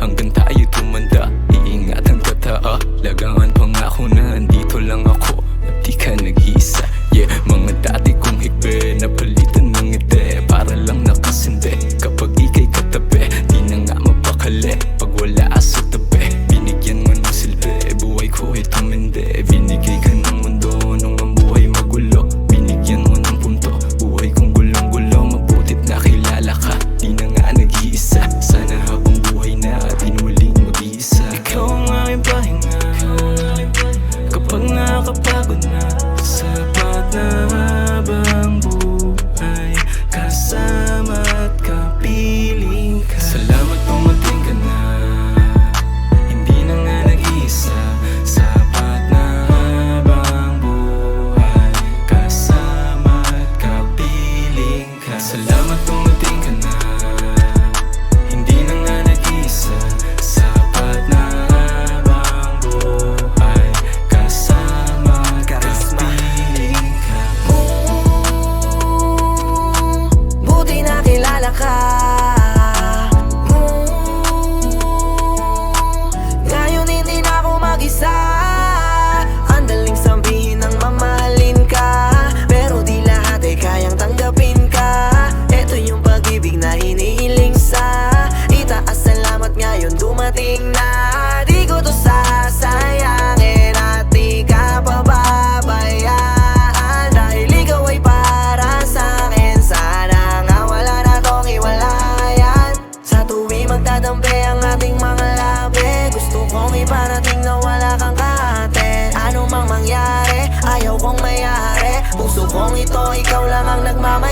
Hanggang tayo tumanda. Iingat ang tataa ah. Lagangan pangako na hindi Hustle nagmamahal